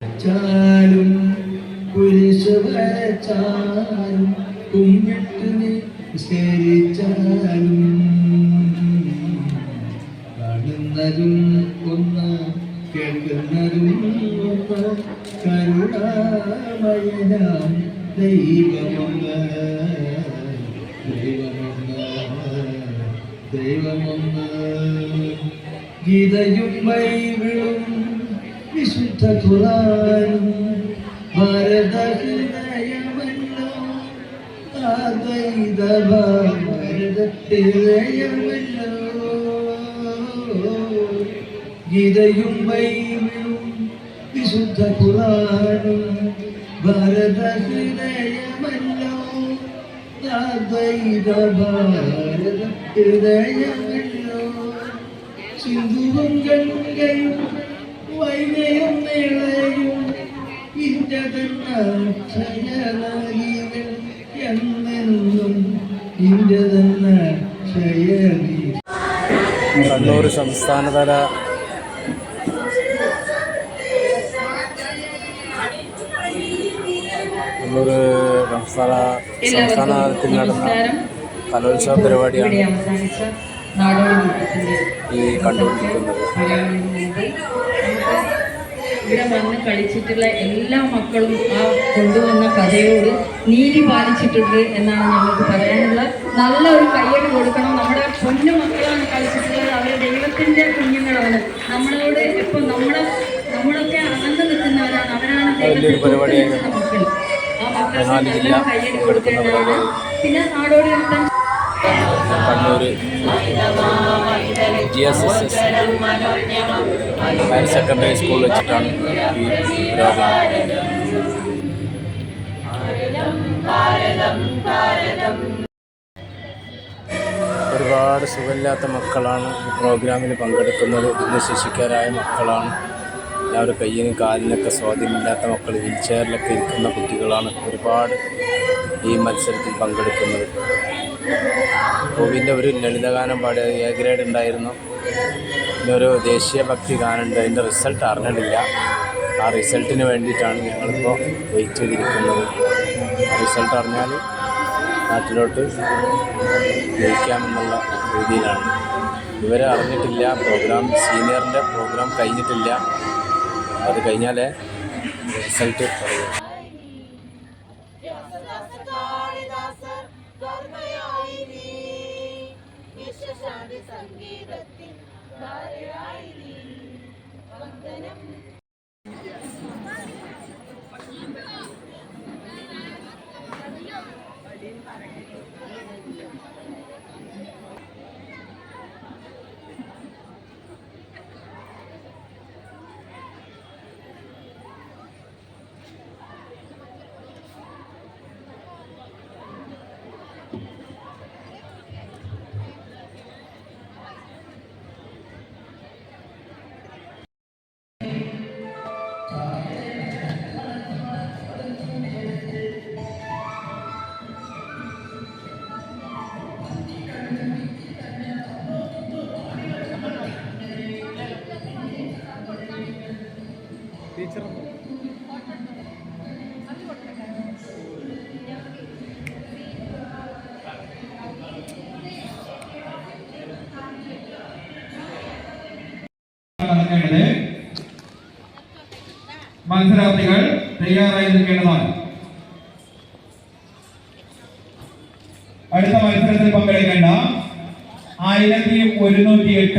വരച്ചാലും കുരിശ് വരച്ചാലും കുമ്പിട്ട് സ്നേഹിച്ചാലും കാണുന്നതും ഒന്ന് കേൾക്കുന്നതും കരുണാമയനാം ദൈവമൊന്ന് ദൈവമൊന്ന് ദൈവമൊന്ന്. ഗീതയും ബൈബിളും വിശുദ്ധ ഭാരതഹൃദയമല്ലോ ആദ്വൈത ഭാരതഹൃദയമല്ലോ ഗീതയും ബൈബിളും വിശുദ്ധ ഖുറാനും അദ്വൈത ഭാരത ഹൃദയമല്ലോ സിന്ധുവും ഗംഗയും എന്നെന്നും കണ്ണൂർ സംസ്ഥാനതല കണ്ണൂർ സംസ്ഥാന സംസ്ഥാന തലത്തിൽ നടന്ന കലോത്സവ പരിപാടിയാണ് ഈ കണ്ടുകൊണ്ടിരിക്കുന്നത്. മലയാളികളുടെ ഇവിടെ വന്ന് കളിച്ചിട്ടുള്ള എല്ലാ മക്കളും ആ കൊണ്ടുവന്ന കഥയോട് നീതി പാലിച്ചിട്ടുണ്ട് എന്നാണ് ഞങ്ങൾക്ക് പറയാനുള്ള നല്ല ഒരു കയ്യടി കൊടുക്കണം. നമ്മുടെ പൊന്നു മക്കളാണ് കളിച്ചിട്ടുള്ളത്. അവർ ദൈവത്തിന്റെ കുഞ്ഞുങ്ങളാണ് നമ്മളോട് ഇപ്പം നമ്മളെ നമ്മളൊക്കെ അകന്നു നിൽക്കുന്നവരാണ് അവരാണ് പരിപാടിയായിരുന്നു. മക്കൾ. ആ മക്കൾക്ക് നല്ല കയ്യടി കൊടുക്കേണ്ടതാണ്. പിന്നെ നാടോടി നൃത്തം. Kannur G S S S higher secondary school വെച്ചിട്ടാണ് ഈ പ്രോഗ്രാം ഒരുപാട് സുഖമില്ലാത്ത മക്കളാണ് ഈ പ്രോഗ്രാമിൽ പങ്കെടുക്കുന്നത്. ഭിന്നശേഷിക്കാരായ മക്കളാണ്. എല്ലാവരും കയ്യിനും കാലിനൊക്കെ സ്വാധീനമില്ലാത്ത മക്കൾ വീൽ ചെയറിലൊക്കെ ഇരിക്കുന്ന കുട്ടികളാണ് ഒരുപാട് ഈ മത്സരത്തിൽ പങ്കെടുക്കുന്നത്. കോവിന്റെ ഒരു ലളിതഗാനം പാടിയ എ ഗ്രേഡ് ഉണ്ടായിരുന്നു. പിന്നെ ഒരു ദേശീയ ഭക്തി ഗാനമുണ്ട്. അതിന്റെ റിസൾട്ട് അറിഞ്ഞിട്ടില്ല. ആ റിസൾട്ടിന് വേണ്ടിയിട്ടാണ് ഞങ്ങളിപ്പോൾ വെയിറ്റ് ചെയ്തിരിക്കുന്നത്. റിസൾട്ട് അറിഞ്ഞാൽ നാട്ടിലോട്ട് ജയിക്കാമെന്നുള്ള രീതിയിലാണ്. ഇവരെ അറിഞ്ഞിട്ടില്ല. പ്രോഗ്രാം സീനിയറിന്റെ പ്രോഗ്രാം കഴിഞ്ഞിട്ടില്ല. അത് കഴിഞ്ഞാലേ റിസൾട്ട് പറയൂ സംഗീതത്തിൽ ധാരയായി നീ മത്സരാർത്ഥികൾ തയ്യാറായി നിൽക്കേണ്ടതാണ്. അടുത്ത മത്സരത്തിൽ പങ്കെടുക്കേണ്ട ആയിരത്തി ഒരുന്നൂറ്റി എട്ട്